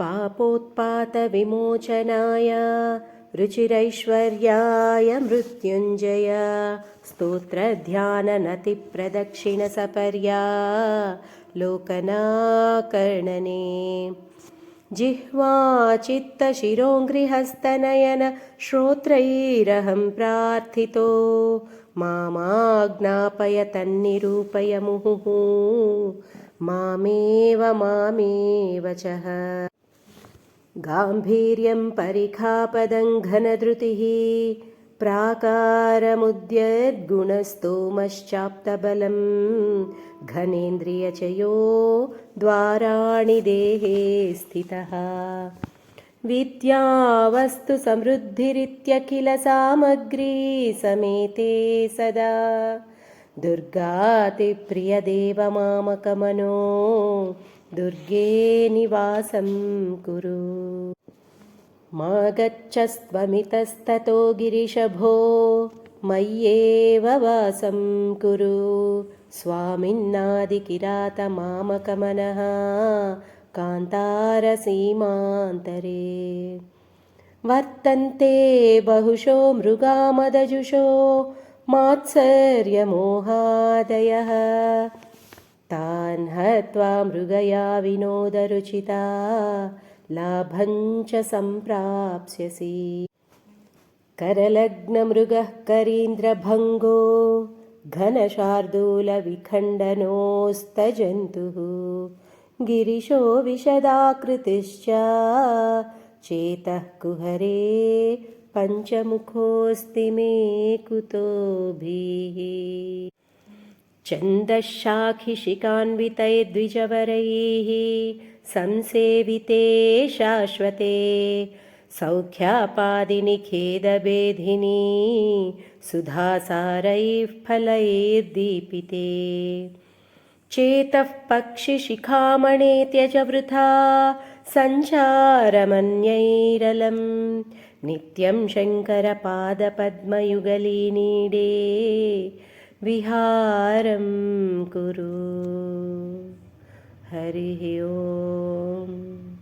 पापोत्पातविमोचनाय रुचिरैश्वर्याय मृत्युञ्जय स्तोत्रध्याननतिप्रदक्षिणसपर्या लोकनाकर्णने। जिह्वा चित्तशिरोङ्घ्रिहस्तनयन श्रोत्रैरहं प्रार्थितो मामाज्ञापय तन्निरूपय मुहुः मामेव मामेव च गाम्भीर्यं परिखापदं घनधृतिः प्राकारमुद्यद्गुणस्तोमश्चाप्तबलं घनेन्द्रियचयो द्वाराणि देहे स्थितः। विद्यावस्तु समृद्धिरित्यखिलसामग्री समेते सदा। दुर्गातिप्रियदेवमामकमनो दुर्गे निवासं कुरु मा गच्छस्त्वमितस्ततो गिरिशभो मय्येव वासं कुरु स्वामिन्नादिकिरातमामकमनः कान्तारसीमान्तरे वर्तन्ते बहुशो मृगामदजुषो मात्सर्यमोहादयः तान् हत्वा मृगया विनोदरुचिता लाभञ्च सम्प्राप्स्यसि करलग्नमृगः करीन्द्रभङ्गो घनशार्दूलविखण्डनोस्तजन्तुः गिरिशो विशदाकृतिश्च चेतः कुहरे पञ्चमुखोऽस्ति मे कुतोभिः छन्दःशाखिशिकान्वितैर्द्विजवरैः संसेविते शाश्वते सौख्यापादिनिखेदभेदिनी सुधासारैः फलैर्दीपिते। चेतः पक्षिशिखामणे त्यज वृथा सञ्चारमन्यैरलं नित्यं शङ्करपादपद्मयुगलीनीडे विहारं कुरु। हरिः ओम्।